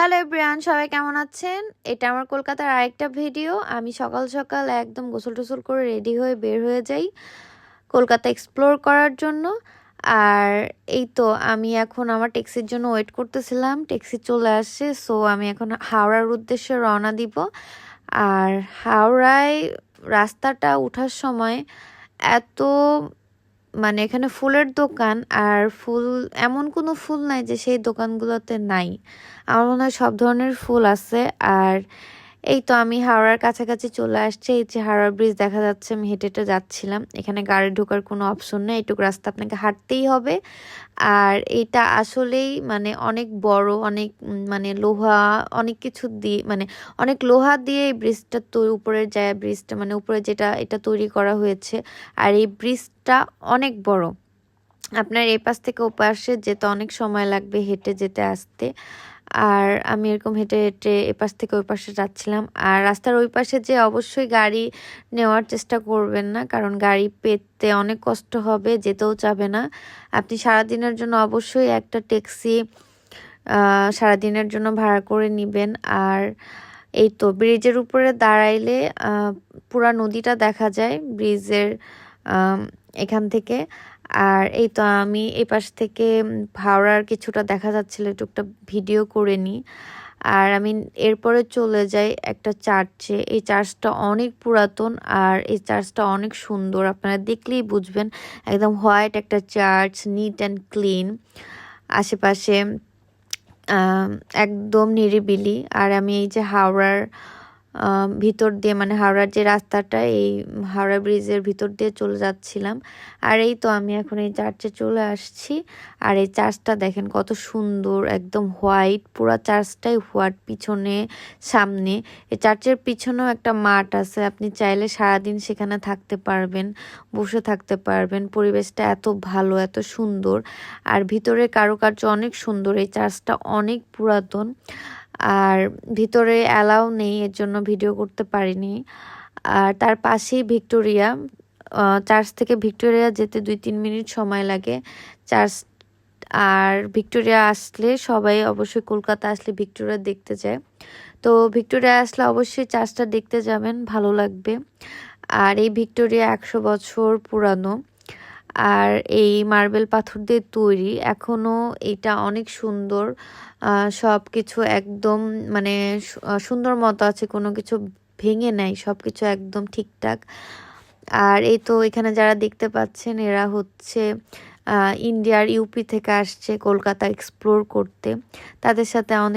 Hello everyone সবাই কেমন আছেন? এটা আমার কলকাতার আরেকটা ভিডিও। আমি সকাল সকাল একদম গোসল টোসল করে রেডি হয়ে বের হয়ে যাই কলকাতা এক্সপ্লোর করার জন্য। আর এই তো, আমি এখন আমার ট্যাক্সির জন্য ওয়েট করতেছিলাম। ট্যাক্সি চলে আসছে, সো আমি এখন হাওড়ার উদ্দেশ্যে রওনা দিব। আর হাওড়ায় রাস্তাটা ওঠার সময় এত মানে এখানে ফুলের দোকান আর ফুল, এমন কোনো ফুল নাই যে সেই দোকানগুলোতে নাই। আমার মনে হয় সব ধরনের ফুল আছে আর এই তো আমি হাওড়ার কাছাকাছি চলে আসছে। এই যে হাওড়া ব্রিজ দেখা যাচ্ছে, আমি হেঁটে হেঁটে যাচ্ছিলাম। এখানে গাড়ি ঢোকার কোনো অপশন নেই এইটুকু রাস্তা আপনাকে হাঁটতেই হবে। আর এটা আসলেই মানে অনেক বড়, অনেক মানে লোহা, অনেক কিছু দিয়ে মানে অনেক লোহা দিয়ে এই ব্রিজটা তৈরি উপরের যায় ব্রিজটা মানে উপরে যেটা এটা তৈরি করা হয়েছে। আর এই ব্রিজটা অনেক বড়। আপনার এই পাশ থেকে ও পাশে যেতে অনেক সময় লাগবে হেঁটে যেতে আসতে। আর আমি এরকম হেঁটে হেঁটে এপাশ থেকে ওই পাশে যাচ্ছিলাম। আর রাস্তার ওই পাশে যে অবশ্যই গাড়ি নেওয়ার চেষ্টা করবেন না, কারণ গাড়ি পেতে অনেক কষ্ট হবে, যেতেও চাবে না। আপনি সারাদিনের জন্য অবশ্যই একটা ট্যাক্সি সারাদিনের জন্য ভাড়া করে নেবেন। আর এই তো ব্রিজের উপরে দাঁড়াইলে পুরা নদীটা দেখা যায়। ব্রিজের এখান থেকে। আর এই তো আমি এই পাশ থেকে ভাওড়ার কিছুটা দেখা যাচ্ছিল টুকটা ভিডিও করে নিই আর আমি এরপরে চলে যাই একটা চার্চে। এই চার্চটা অনেক পুরাতন আর এই চার্চটা অনেক সুন্দর। আপনারা দেখলেই বুঝবেন, একদম হোয়াইট একটা চার্চ, নিট অ্যান্ড ক্লিন। আশেপাশে একদম নিরিবিলি। আর আমি এই যে হাওড়ার ভিতর দিয়ে মানে হাওড়ার যে রাস্তাটা, এই হাওড়া ব্রিজের ভিতর দিয়ে চলে যাচ্ছিলাম। আর এই তো আমি এখন এই চার্চে চলে আসছি। আর এই চার্চটা দেখেন কত সুন্দর, একদম হোয়াইট, পুরো চার্চটাই হোয়াইট, পিছনে, সামনে। এই চার্চের পিছনেও একটা মাঠ আছে, আপনি চাইলে সারাদিন সেখানে থাকতে পারবেন, বসে থাকতে পারবেন। পরিবেশটা এত ভালো, এত সুন্দর। আর ভিতরে কারুকার্য অনেক সুন্দর, এই চার্চটা অনেক পুরাতন। আর ভিতরে অ্যালাউ নেই, এর জন্য ভিডিও করতে পারিনি। আর তার পাশেই ভিক্টোরিয়া চার্চ থেকে ভিক্টোরিয়া যেতে দুই তিন মিনিট সময় লাগে। চার্চ আর ভিক্টোরিয়া আসলে সবাই অবশ্যই কলকাতা আসলে ভিক্টোরিয়া দেখতে যায়। তো ভিক্টোরিয়া আসলে অবশ্যই চার্চটা দেখতে যাবেন, ভালো লাগবে। আর এই ভিক্টোরিয়া একশো বছর পুরানো। আর এই মার্বেল পাথর দিয়ে তৈরি এখনও এটা অনেক সুন্দর। সব কিছু একদম মানে সুন্দর মতো আছে, কোনো কিছু ভেঙে নেয় সব কিছু একদম ঠিকঠাক। আর এই তো এখানে যারা দেখতে পাচ্ছেন, এরা হচ্ছে ইন্ডিয়ার ইউপি থেকে আসছে কলকাতা এক্সপ্লোর করতে। তাদের সাথে অনেক